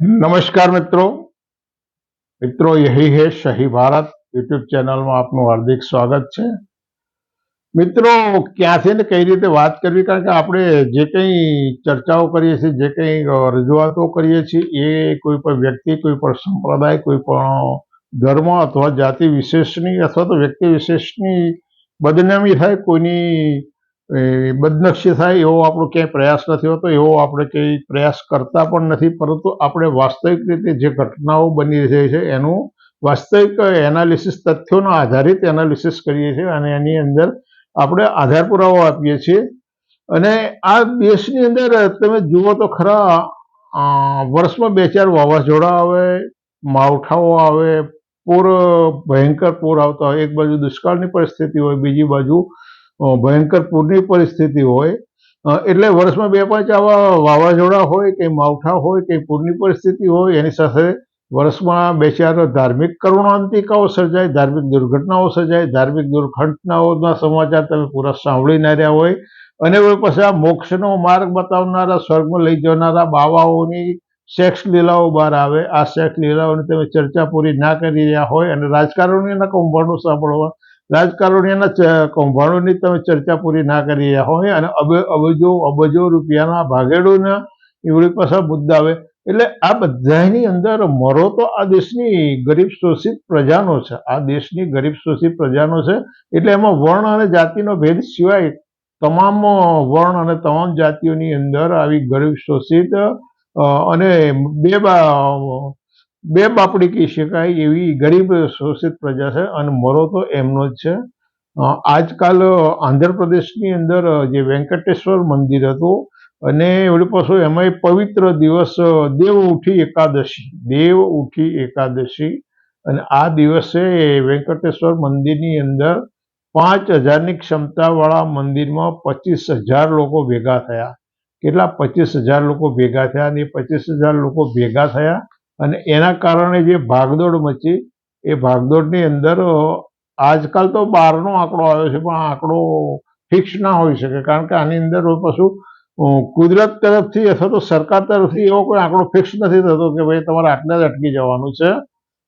નમસ્કાર મિત્રો. મિત્રો, યહી હે શહી ભારત યુટ્યુબ ચેનલમાં આપનું હાર્દિક સ્વાગત છે. મિત્રો, ક્યાંથી ને કઈ રીતે વાત કરવી? કારણ કે આપણે જે કંઈ ચર્ચાઓ કરીએ છીએ, જે કંઈ રજૂઆતો કરીએ છીએ, એ કોઈ પણ વ્યક્તિ, કોઈ પણ સંપ્રદાય, કોઈ પણ ધર્મ અથવા જાતિ વિશેષની અથવા તો વ્યક્તિ વિશેષની બદનામી થાય, કોઈની એ, બદનક્ષી થાય એવો આપણો ક્યાંય પ્રયાસ નથી હોતો એવો આપણે કંઈ પ્રયાસ કરતા પણ નથી પરંતુ આપણે વાસ્તવિક રીતે જે ઘટનાઓ બની રહી છે એનું વાસ્તવિક એનાલિસિસ તથ્યોના આધારિત એનાલિસિસ કરીએ છીએ અને એની અંદર આપણે આધાર પુરાવો આપીએ છીએ. અને આ દેશની અંદર તમે જુઓ તો ખરા વર્ષમાં બે ચાર વાવાઝોડા આવે માવઠાઓ આવે પૂર ભયંકર પૂર આવતા હોય એક બાજુ દુષ્કાળની પરિસ્થિતિ હોય બીજી બાજુ ભયંકર પૂરની પરિસ્થિતિ હોય. એટલે વર્ષમાં બે પાંચ આવા વાવાઝોડા હોય કે માવઠા હોય કે પૂરની પરિસ્થિતિ હોય, એની સાથે વર્ષમાં બે ચાર ધાર્મિક કરુણાંતિકાઓ સર્જાય, ધાર્મિક દુર્ઘટનાઓ સર્જાય, ધાર્મિક દુર્ઘટનાઓના સમાચાર તમે પૂરા સાંભળીને રહ્યા હોય. અને પછી આ મોક્ષનો માર્ગ બતાવનારા, સ્વર્ગમાં લઈ જનારા બાવાઓની સેક્સ લીલાઓ બહાર આવે. આ સેક્સ લીલાઓની તમે ચર્ચા પૂરી ના કરી રહ્યા હોય અને રાજકારણીના કૌભાંડો સાંભળવા રાજકારણીના ચ- કૌભાંડોની તમે ચર્ચા પૂરી ના કરી રહ્યા હોય અને અબજો અબજો રૂપિયાના ભાગેડોના એવડી પાછા મુદ્દા આવે. એટલે આ બધાની અંદર મરો તો આ દેશની ગરીબ શોષિત પ્રજાનો છે. આ દેશની ગરીબ શોષિત પ્રજાનો છે. એટલે એમાં વર્ણ અને જાતિનો ભેદ સિવાય તમામ વર્ણ અને તમામ જાતિઓની અંદર આવી ગરીબ શોષિત અને બે બા બાપડી કહી શકાય એવી ગરીબ શોષિત પ્રજા છે અને મરો તો એમનો જ છે. આજકાલ આંધ્રપ્રદેશની અંદર જે વેંકટેશ્વર મંદિર હતું અને વળી પાછું એમાંય પવિત્ર દિવસ દેવ ઉઠી એકાદશી, દેવ ઉઠી એકાદશી અને આ દિવસે વેંકટેશ્વર મંદિરની અંદર પાંચ હજારની ક્ષમતાવાળા મંદિરમાં પચીસ હજાર લોકો ભેગા થયા. કેટલા? પચીસ હજાર લોકો ભેગા થયા અને પચીસ હજાર લોકો ભેગા થયા અને એના કારણે જે ભાગદોડ મચી, એ ભાગદોડની અંદર આજકાલ તો બહારનો આંકડો આવ્યો છે, પણ આંકડો ફિક્સ ના હોઈ શકે, કારણ કે આની અંદર પશુ કુદરત તરફથી અથવા તો સરકાર તરફથી એવો કોઈ આંકડો ફિક્સ નથી થતો કે ભાઈ તમારે આટલા જ અટકી જવાનું છે.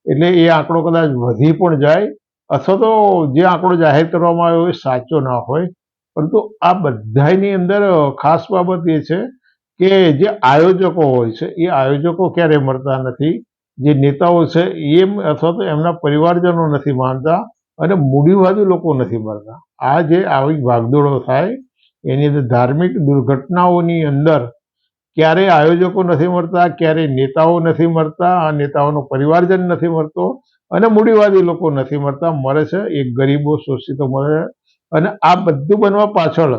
એટલે એ આંકડો કદાચ વધી પણ જાય, અથવા તો જે આંકડો જાહેર કરવામાં આવ્યો એ સાચો ના હોય. પરંતુ આ બધાની અંદર ખાસ બાબત એ છે કે જે આયોજકો હોય છે, એ આયોજકો ક્યારે મળતા નથી? જે નેતાઓ છે, એમ અથવા તો એમના પરિવારજનો નથી માનતા અને મૂડીવાદી લોકો નથી મળતા આ જે આવી ભાગદોડો થાય, એની અંદર ધાર્મિક દુર્ઘટનાઓની અંદર ક્યારે આયોજકો નથી મળતા, ક્યારે નેતાઓ નથી મળતા, આ નેતાઓનો પરિવારજન નથી મળતો અને મૂડીવાદી લોકો નથી મળતા. મળે છે એ ગરીબો શોષિતો મળે અને આ બધું બનવા પાછળ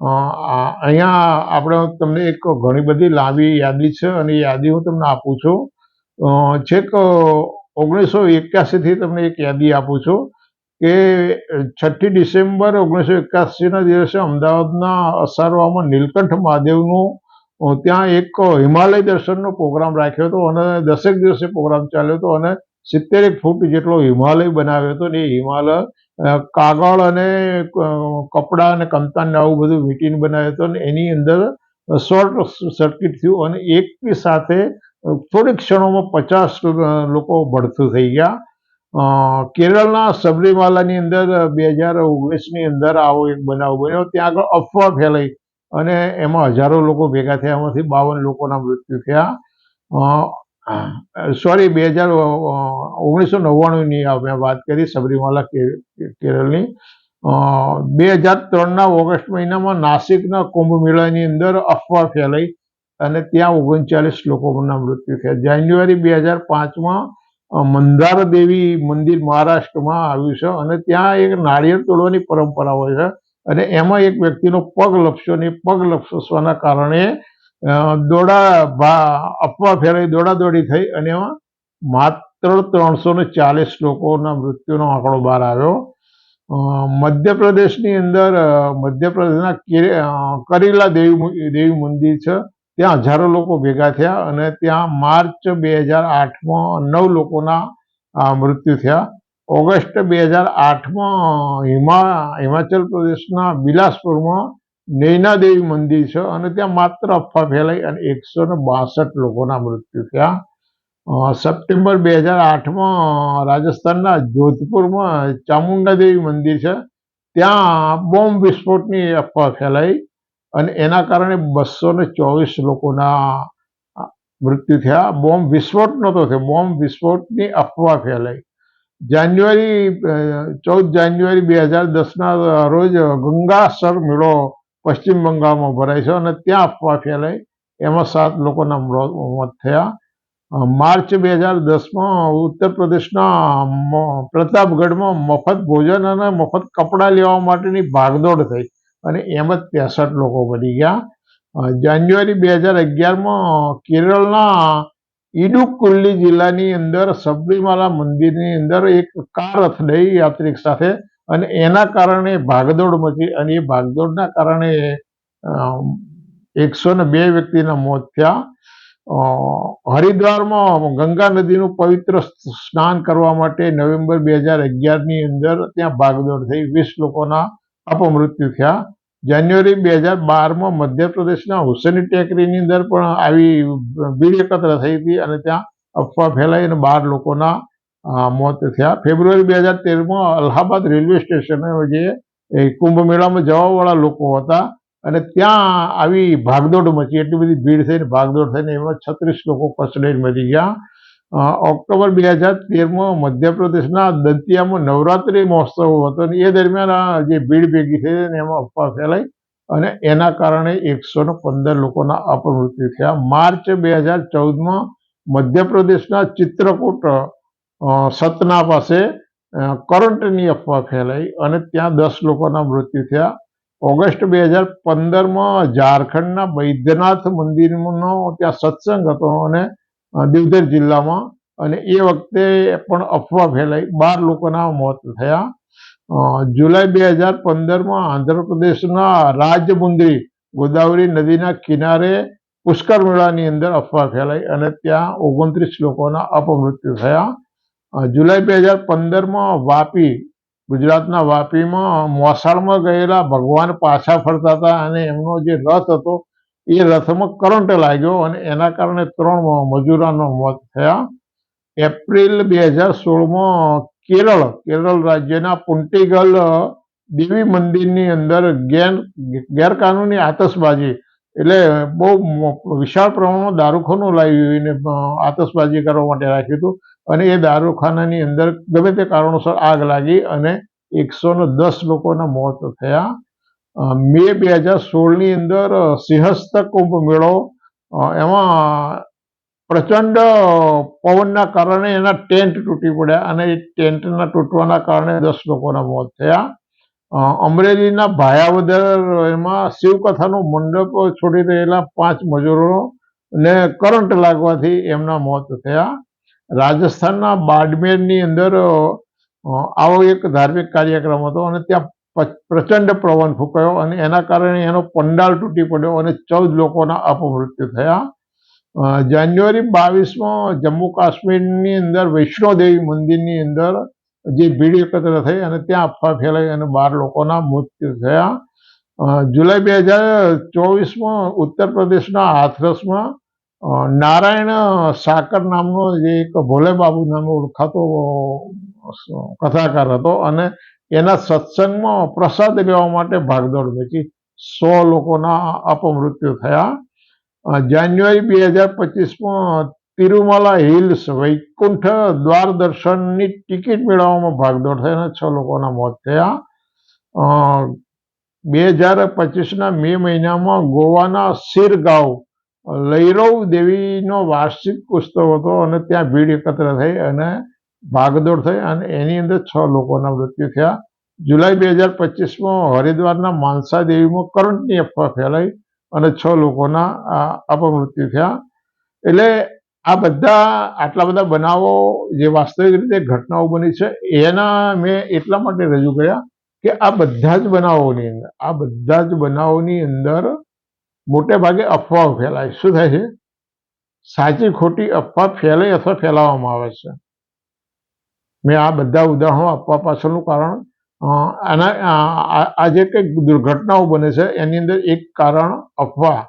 અહીંયા આપણે તમને એક ઘણી બધી લાંબી યાદી છે અને યાદી હું તમને આપું છું. છેક ઓગણીસો એક્યાસીથી તમને એક યાદી આપું છું કે છઠ્ઠી ડિસેમ્બર ઓગણીસો એકાસીના દિવસે અમદાવાદના અસારવામાં નીલકંઠ મહાદેવનું ત્યાં એક હિમાલય દર્શનનો પ્રોગ્રામ રાખ્યો હતો અને દસેક દિવસે પ્રોગ્રામ ચાલ્યો હતો અને સિત્તેર એક ફૂટ જેટલો હિમાલય બનાવ્યો હતો ને એ હિમાલય કાગળ અને કપડાં અને કમતાન આવું બધું વીંટીને બનાવ્યો હતો અને એની અંદર શોર્ટ સર્કિટ થયું અને એકની સાથે થોડીક ક્ષણોમાં પચાસ લોકો ભડથું થઈ ગયા. કેરળના સબરીમાલાની અંદર બે હજાર ઓગણીસની અંદર આવો એક બનાવ બન્યો. ત્યાં આગળ અફવા ફેલાઈ અને એમાં હજારો લોકો ભેગા થયા એમાંથી બાવન લોકોના મૃત્યુ થયા. સોરી બે હજાર ઓગણીસો નવ્વાણુંની મેં વાત કરી, સબરીમાલા કેરળની. બે હજાર ત્રણના ઓગસ્ટ મહિનામાં નાસિકના કુંભ મેળાની અંદર અફવા ફેલાઈ અને ત્યાં ઓગણચાલીસ લોકોના મૃત્યુ થયા. જાન્યુઆરી બે હજાર પાંચમાં મંદાર દેવી મંદિર મહારાષ્ટ્રમાં આવ્યું છે અને ત્યાં એક નાળિયેર તોડવાની પરંપરા હોય છે અને એમાં એક વ્યક્તિનો પગ લપસ્યો ને પગ લપસવાના કારણે દોડા અફવા ફેલાઈ, દોડાદોડી થઈ અને એમાં માત્ર ત્રણસો ને ચાલીસ લોકોના મૃત્યુનો આંકડો બહાર આવ્યો. મધ્યપ્રદેશની અંદર મધ્યપ્રદેશના કરેલા દેવી દેવી મંદિર છે. ત્યાં હજારો લોકો ભેગા થયા અને ત્યાં માર્ચ બે હજાર આઠમાં નવ લોકોના મૃત્યુ થયા. ઓગસ્ટ બે હજાર આઠમાં હિમા, હિમાચલ પ્રદેશના બિલાસપુરમાં નૈના દેવી મંદિર છે અને ત્યાં માત્ર અફવા ફેલાઈ અને એકસો ને બાસઠ લોકોના મૃત્યુ થયા. સપ્ટેમ્બર બે હજાર આઠમાં રાજસ્થાનના જોધપુરમાં ચામુંડા દેવી મંદિર છે. ત્યાં બોમ્બ વિસ્ફોટની અફવા ફેલાઈ અને એના કારણે બસો ને ચોવીસ લોકોના મૃત્યુ થયા. બોમ્બ વિસ્ફોટ નહોતો થયો, બોમ્બ વિસ્ફોટની અફવા ફેલાઈ. જાન્યુઆરી ચૌદ જાન્યુઆરી બે હજાર દસના રોજ ગંગાસર મેળો પશ્ચિમ બંગાળમાં ભરાય છે અને ત્યાં અફવા ફેલાઈ એમાં સાત લોકોના મોત થયા. માર્ચ બે હજાર દસમાં ઉત્તર પ્રદેશના પ્રતાપગઢમાં મફત ભોજન અને મફત કપડાં લેવા માટેની ભાગદોડ થઈ અને એમ જ ત્રેસઠ લોકો બની ગયા. જાન્યુઆરી બે હજાર અગિયારમાં કેરળના ઇડુકુલ્લી જિલ્લાની અંદર સબરીમાલા મંદિરની અંદર એક કાર અથડાઈ યાત્રિક સાથે અને એના કારણે ભાગદોડ મચી અને એ ભાગદોડના કારણે એકસો ને બે વ્યક્તિના મોત થયા. હરિદ્વારમાં ગંગા નદીનું પવિત્ર સ્નાન કરવા માટે નવેમ્બર બે હજાર અગિયારની અંદર ત્યાં ભાગદોડ થઈ. વીસ લોકોના અપમૃત્યુ થયા. જાન્યુઆરી બે હજાર બારમાં મધ્યપ્રદેશના હુસેની ટેકરીની અંદર પણ આવી ભીડ એકત્ર થઈ હતી અને ત્યાં અફવા ફેલાઈ અને બાર લોકોના મોત થયા. ફેબ્રુઆરી બે હજાર તેરમાં અલ્હાબાદ રેલવે સ્ટેશને જે કુંભ મેળામાં જવાવાળા લોકો હતા અને ત્યાં આવી ભાગદોડ મચી. એટલી બધી ભીડ થઈને, ભાગદોડ થઈને એમાં છત્રીસ લોકો કચડાઈને મરી ગયા. ઓક્ટોબર બે હજાર તેરમાં મધ્યપ્રદેશના દંતિયામાં નવરાત્રિ મહોત્સવ હતો અને એ દરમિયાન જે ભીડ ભેગી થઈ અને એમાં અફવા ફેલાઈ અને એના કારણે એકસો પંદર લોકોના અપમૃત્યુ થયા. માર્ચ બે હજાર ચૌદમાં મધ્યપ્રદેશના ચિત્રકૂટ સતના પાસે કરંટની અફવા ફેલાઈ અને ત્યાં દસ લોકોના મૃત્યુ થયા. ઓગસ્ટ બે હજાર પંદરમાં ઝારખંડના બૈદ્યનાથ મંદિરનો ત્યાં સત્સંગ હતો અને અ, જિલ્લામાં અને એ વખતે પણ અફવા ફેલાઈ. બાર લોકોના મોત થયા. જુલાઈ બે હજાર પંદરમાં આંધ્રપ્રદેશના રાજમુંદ્રી ગોદાવરી નદીના કિનારે પુષ્કર મેળાની અંદર અફવા ફેલાઈ અને ત્યાં ઓગણત્રીસ લોકોના અપમૃત્યુ થયા. જુલાઈ બે હજાર પંદરમાં વાપી ગુજરાતના વાપીમાં મોસાળમાં ગયેલા ભગવાન પાછા ફરતા હતા અને એમનો જે રથ હતો એ રથમાં કરંટ લાગ્યો અને એના કારણે ત્રણ મજૂરાનો મોત થયા. એપ્રિલ બે હજાર સોળમાં કેરળ કેરળ રાજ્યના પુંટીગલ દેવી મંદિરની અંદર ગેર ગેરકાનૂની આતશબાજી એટલે બહુ વિશાળ પ્રમાણમાં દારૂખોનું લાવીને અ, આતશબાજી કરવા માટે રાખ્યું હતું. અને એ દારૂખાનાની અંદર ગમે તે કારણોસર આગ લાગી અને એકસો દસ લોકોના મોત થયા. મે બે હજાર સોળની અંદર સિંહસ્થ કુંભ મેળો એમાં પ્રચંડ પવનના કારણે એના ટેન્ટ તૂટી પડ્યા અને એ ટેન્ટના તૂટવાના કારણે દસ લોકોના મોત થયા. અમરેલીના ભાયાવદર એમાં શિવકથાનો મંડપ છોડી રહેલા પાંચ મજૂરો ને કરંટ લાગવાથી એમના મોત થયા. રાજસ્થાનના બાડમેરની અંદર આવો એક ધાર્મિક કાર્યક્રમ હતો અને ત્યાં પ્રચંડ પવન ફૂંકાયો અને એના કારણે એનો પંડાલ તૂટી પડ્યો અને ચૌદ લોકોના અપમૃત્યુ થયા. જાન્યુઆરી બાવીસમાં જમ્મુ કાશ્મીરની અંદર વૈષ્ણોદેવી મંદિરની અંદર જે ભીડ એકત્ર થઈ અને ત્યાં અફવા ફેલાઈ અને બાર લોકોના મૃત્યુ થયા. જુલાઈ બે હજાર ચોવીસમાં ઉત્તર પ્રદેશના હાથરસમાં નારાયણ સાકર નામનો જે એક ભોલે બાબુ નામનો ઓળખાતો કથાકાર હતો અને એના સત્સંગમાં પ્રસાદ લેવા માટે ભાગદોડ વેચી સો લોકોના અપમૃત્યુ થયા. જાન્યુઆરી બે હજાર પચીસમાં તિરુમાલા હિલ્સ વૈકુંઠ દ્વાર દર્શનની ટિકિટ મેળવવામાં ભાગદોડ થઈ અને છ લોકોના મોત થયા. બે હજાર પચીસના મે મહિનામાં ગોવાના સિરગાંવ લૈરવ દેવીનો વાર્ષિક ઉત્સવ હતો અને ત્યાં ભીડ એકત્ર થઈ અને ભાગદોડ થઈ અને એની અંદર છ લોકોના મૃત્યુ થયા. જુલાઈ બે હજાર પચીસમાં હરિદ્વારના માનસા દેવીમાં કરંટની અફવા ફેલાઈ અને છ લોકોના અપમૃત્યુ થયા. એટલે આ બધા, આટલા બધા બનાવો જે વાસ્તવિક રીતે ઘટનાઓ બની છે, એના મેં એટલા માટે રજૂ કર્યા કે આ બધા જ બનાવોની અંદર, આ બધા જ બનાવોની અંદર મોટે ભાગે અફવાઓ ફેલાય. શું થાય છે? સાચી, ખોટી અફવા ફેલાય અથવા ફેલાવવામાં આવે છે. મેં આ બધા ઉદાહરણો આપવા પાછળનું કારણ આના આ- જે કંઈક દુર્ઘટનાઓ બને છે, એની અંદર એક કારણ અફવા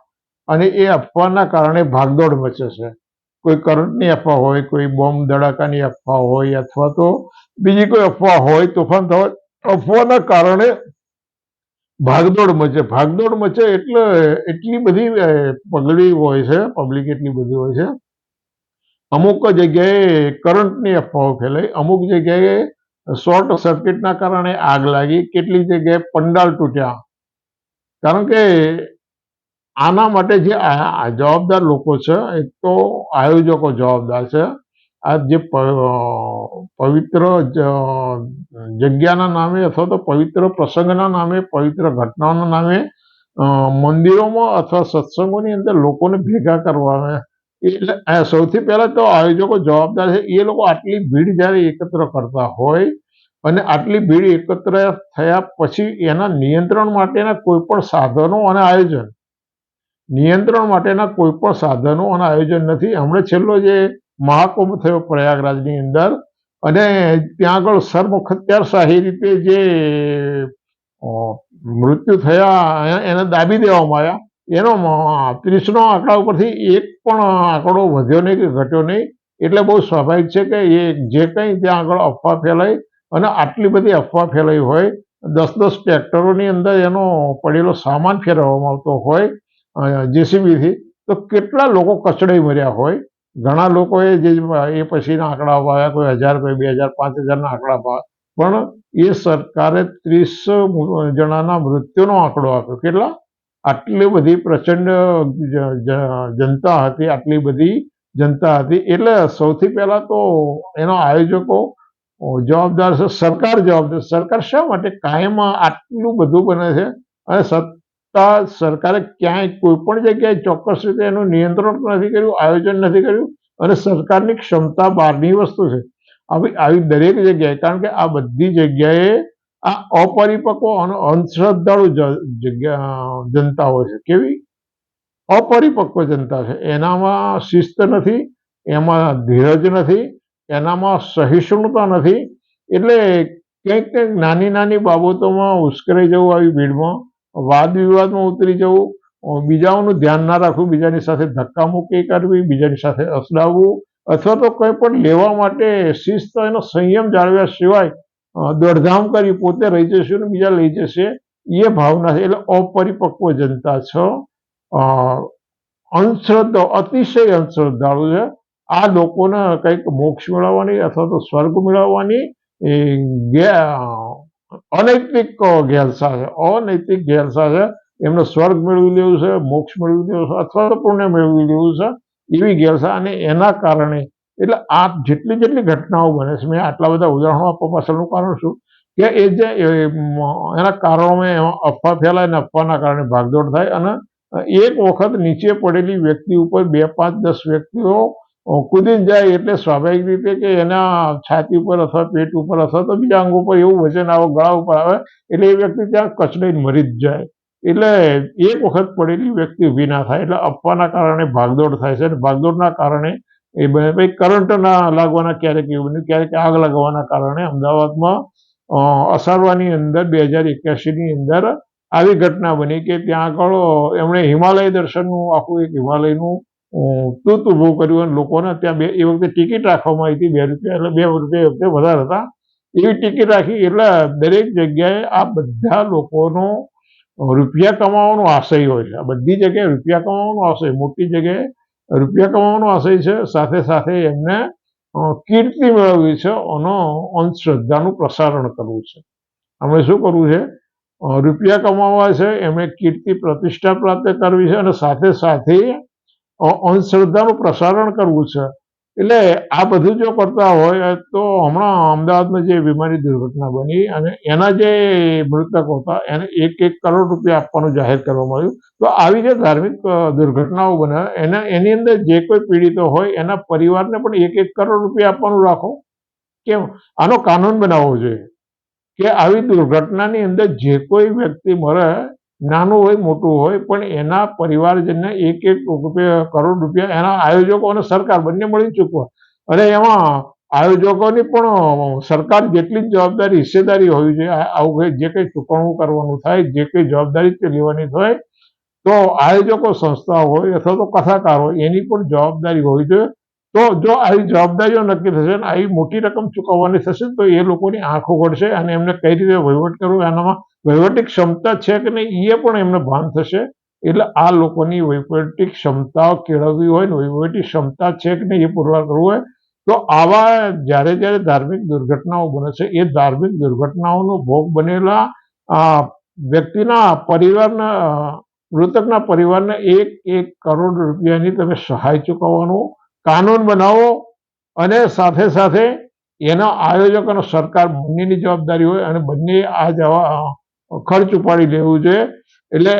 અને એ અફવાના કારણે ભાગદોડ મચે છે. કોઈ કરંટની અફવા હોય, કોઈ બોમ્બ ધડાકાની અફવા હોય અથવા તો બીજી કોઈ અફવા હોય, તોફાન થવા, અફવાના કારણે ભાગદોડ મચે. ભાગદોડ મચે એટલે એટલી બધી પગડી હોય છે પબ્લિક એટલી બધી હોય છે. અમુક જગ્યાએ કરંટની અફવાઓ ફેલાઈ. અમુક જગ્યાએ શોર્ટ સર્કિટના કારણે આગ લાગી. કેટલી જગ્યાએ પંડાલ તૂટ્યા. કારણ કે આના માટે જે જવાબદાર લોકો છે, એક તો આયોજકો જવાબદાર છે. આ જે પવિત્ર જગ્યાના નામે અથવા તો પવિત્ર પ્રસંગના નામે, પવિત્ર ઘટનાઓના નામે મંદિરોમાં અથવા સત્સંગોની અંદર લોકોને ભેગા કરવા એટલે સૌથી પહેલા તો આયોજકો જવાબદાર છે. એ લોકો આટલી ભીડ જ્યારે એકત્ર કરતા હોય અને આટલી ભીડ એકત્ર થયા પછી એના નિયંત્રણ માટેના કોઈ પણ સાધનો અને આયોજન. નિયંત્રણ માટેના કોઈ પણ સાધનો અને આયોજન નથી. હમણાં છેલ્લો જે મહાકુંભ થયો પ્રયાગરાજની અંદર. અને ત્યાં આગળ સર્વખત્યારશાહી રીતે જે મૃત્યુ થયા એને દાબી દેવામાં આવ્યા. એનો ત્રીસનો આંકડા ઉપરથી એક પણ આંકડો વધ્યો નહીં કે ઘટ્યો નહીં. એટલે બહુ સ્વાભાવિક છે કે એ જે કંઈ ત્યાં આગળ અફવા ફેલાઈ અને આટલી બધી અફવા ફેલાઈ હોય, દસ દસ ટ્રેક્ટરોની અંદર એનો પડેલો સામાન ફેરવવામાં આવતો હોય જેસીબીથી, તો કેટલા લોકો કચડાઈ મર્યા હોય. ઘણા લોકોએ જે એ પછીના આંકડા અપાવ્યા કોઈ હજાર, કોઈ બે હજાર, પાંચ હજારના આંકડા અપાવ્યા પણ એ સરકારે ત્રીસ જણાના મૃત્યુનો આંકડો આપ્યો. કેટલા? આટલી બધી પ્રચંડ જનતા હતી, આટલી બધી જનતા હતી. એટલે સૌથી પહેલા તો એનો આયોજકો જવાબદાર છે, સરકાર જવાબદાર સરકાર શા માટે કાયમ આટલું બધું બને છે? અને સત્તા સરકારે ક્યાંય કોઈ પણ જગ્યાએ ચોક્કસ રીતે એનું નિયંત્રણ નથી કર્યું, આયોજન નથી કર્યું અને સરકારની ક્ષમતા બહારની વસ્તુ છે. આવી આવી દરેક જગ્યાએ, કારણ કે આ બધી જગ્યાએ આ અપરિપક્વ અને અંધશ્રદ્ધાળુ જગ્યા, જનતા હોય છે. કેવી? અપરિપક્વ જનતા છે. એનામાં શિસ્ત નથી, એમાં ધીરજ નથી, એનામાં સહિષ્ણુતા નથી. એટલે કંઈક કંઈક નાની નાની બાબતોમાં ઉશ્કેરાઈ જવું આવી ભીડમાં વાદ વિવાદમાં ઉતરી જવું બીજાઓનું ધ્યાન ના રાખવું, બીજાની સાથે ધક્કામુક્કી કરવી, બીજાની સાથે અસડાવવું, અથવા તો કંઈ પણ લેવા માટે શિસ્ત એનો સંયમ જાળવ્યા સિવાય દોડધામ કરી પોતે રહી જશે અને બીજા લઈ જશે, એ ભાવના છે. એટલે અપરિપક્વ જનતા છ. અંધશ્રદ્ધા, અતિશય અંધશ્રદ્ધાળુ છે. આ લોકોને કંઈક મોક્ષ મેળવવાની અથવા તો સ્વર્ગ મેળવવાની એ અનૈતિક ઘેલસા છે અનૈતિક ઘેલસા છે. એમને સ્વર્ગ મેળવી લેવું છે, મોક્ષ મેળવી લેવું છે, અથવા પુણ્ય મેળવી લેવું છે, એવી ઘેલસા અને એના કારણે, એટલે આ જેટલી જેટલી ઘટનાઓ બને છે, મેં આટલા બધા ઉદાહરણો આપવા પાછળનું કારણ શું? કે એ જે એના કારણોમાં અફવા ફેલાય અને અફવાના કારણે ભાગદોડ થાય. અને એક વખત નીચે પડેલી વ્યક્તિ ઉપર બે પાંચ દસ વ્યક્તિઓ અ, કૂદીને જાય એટલે સ્વાભાવિક રીતે કે એના છાતી ઉપર અથવા પેટ ઉપર અથવા તો બીજા અંગ ઉપર એવું વજન આવે ગળા ઉપર આવે એટલે એ વ્યક્તિ ત્યાં કચડાઈને મરી જ જાય. એટલે એક વખત પડેલી વ્યક્તિ ઊભી ના થાય એટલે અફવાના કારણે ભાગદોડ થાય છે અને ભાગદોડના કારણે એ બને ભાઈ કરંટ ના લાગવાના ક્યારેક એવું બન્યું ક્યારેક આગ લાગવાના કારણે અમદાવાદમાં અસારવાની અંદર બે હજાર એક્યાસીની અંદર આવી ઘટના બની કે ત્યાં આગળ એમણે હિમાલય દર્શનનું આખું એક હિમાલયનું તૂત ઊભું કર્યું અને લોકોને ત્યાં બે, એ વખતે ટિકિટ રાખવામાં આવી હતી, બે રૂપિયા એટલે બે રૂપિયા વખતે વધારે હતા. એવી ટિકિટ રાખી એટલે દરેક જગ્યાએ આ બધા લોકોનો રૂપિયા કમાવાનો આશય હોય છે. આ બધી જગ્યાએ રૂપિયા કમાવાનો આશય, મોટી જગ્યાએ રૂપિયા કમાવાનો આશય છે. સાથે સાથે એમને કીર્તિ મેળવવી છે. અને અંધશ્રદ્ધાનું પ્રસારણ કરવું છે. અમે શું કરવું છે? રૂપિયા કમાવા છે. એમણે કીર્તિ પ્રતિષ્ઠા પ્રાપ્ત કરવી છે અને સાથે સાથે અંધશ્રદ્ધાનું પ્રસારણ કરવું છે. એટલે આ બધું જો કરતા હોય, તો હમણાં અમદાવાદમાં જે વિમાની દુર્ઘટના બની અને એના જે મૃતકો હતા, એને એક એક કરોડ રૂપિયા આપવાનું જાહેર કરવામાં આવ્યું. તો આવી જે ધાર્મિક દુર્ઘટનાઓ બને, એના એની અંદર જે કોઈ પીડિતો હોય, એના પરિવારને પણ એક એક કરોડ રૂપિયા આપવાનું રાખો. કેમ? આનો કાનૂન બનાવવો જોઈએ. કે આવી દુર્ઘટનાની અંદર જે કોઈ વ્યક્તિ મરે નાનું હોય, મોટું હોય, પણ એના પરિવારજનને એક એક રૂપિયા કરોડ રૂપિયા એના આયોજકો અને સરકાર બંને મળી ચૂકવા અને એમાં આયોજકોની પણ સરકાર જેટલી જ જવાબદારી, હિસ્સેદારી હોવી જોઈએ આવું કંઈ જે કંઈ ચૂકવણું કરવાનું થાય, જે કંઈ જવાબદારી તે લેવાની હોય તો આયોજકો સંસ્થા હોય અથવા તો કથાકાર હોય, એની પણ જવાબદારી હોવી જોઈએ. તો જો આવી જવાબદારીઓ નક્કી થશે અને આવી મોટી રકમ ચૂકવવાની થશે, તો એ લોકોની આંખો ઘડશે અને એમને કઈ રીતે વહીવટ કરવો, એનામાં વહીવટી ક્ષમતા છે કે નહીં એ પણ એમને ભાન થશે. એટલે આ લોકોની વહીવટી ક્ષમતાઓ કેળવવી હોય ને વહીવટી ક્ષમતા છે કે નહીં એ પુરવાર કરવું હોય, તો આવા જ્યારે જ્યારે ધાર્મિક દુર્ઘટનાઓ બને છે, એ ધાર્મિક દુર્ઘટનાઓનો ભોગ બનેલા વ્યક્તિના પરિવારના, મૃતકના પરિવારને એક એક કરોડ રૂપિયાની તમે સહાય ચૂકવવાનું કાનૂન બનાવો અને સાથે સાથે એના આયોજક અને સરકાર બંનેની જવાબદારી હોય અને બંને આ જવા ખર્ચ ઉપાડી લેવું જોઈએ એટલે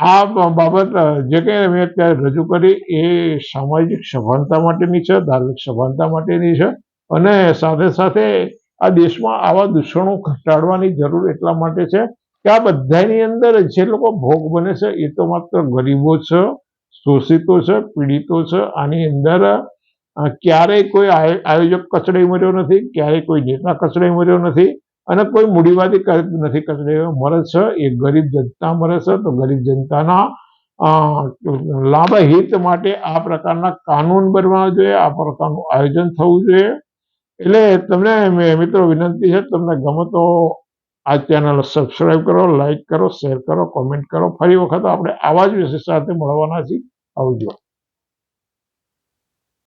આ બાબત જે કંઈ મેં અત્યારે રજૂ કરી એ સામાજિક સભાનતા માટેની છે, ધાર્મિક સભાનતા માટેની છે અને સાથે સાથે આ દેશમાં આવા દૂષણો ઘટાડવાની જરૂર એટલા માટે છે કે આ બધાની અંદર જે લોકો ભોગ બને છે એ તો માત્ર ગરીબો છે, શોષિતો છે, પીડિતો છે, આની અંદર ક્યારેય કોઈ આયો- આયોજક કચડાઈ મર્યો નથી, ક્યારેય કોઈ નેતા કચડાઈ મર્યો નથી. અને કોઈ મૂડીવાદી નથી કચડાઈ મળે છે એ ગરીબ જનતા મળે છે તો ગરીબ જનતાના અ, લાભ હિત માટે આ પ્રકારના કાનૂન બનવા જોઈએ આ પ્રકારનું આયોજન થવું જોઈએ. એટલે તમને મિત્રો વિનંતી છે તમને ગમે તો આ ચેનલ સબસ્ક્રાઈબ કરો લાઈક કરો શેર કરો કોમેન્ટ કરો. ફરી વખત આપણે આવા જ વિષય સાથે મળવાના છીએ. આવજો.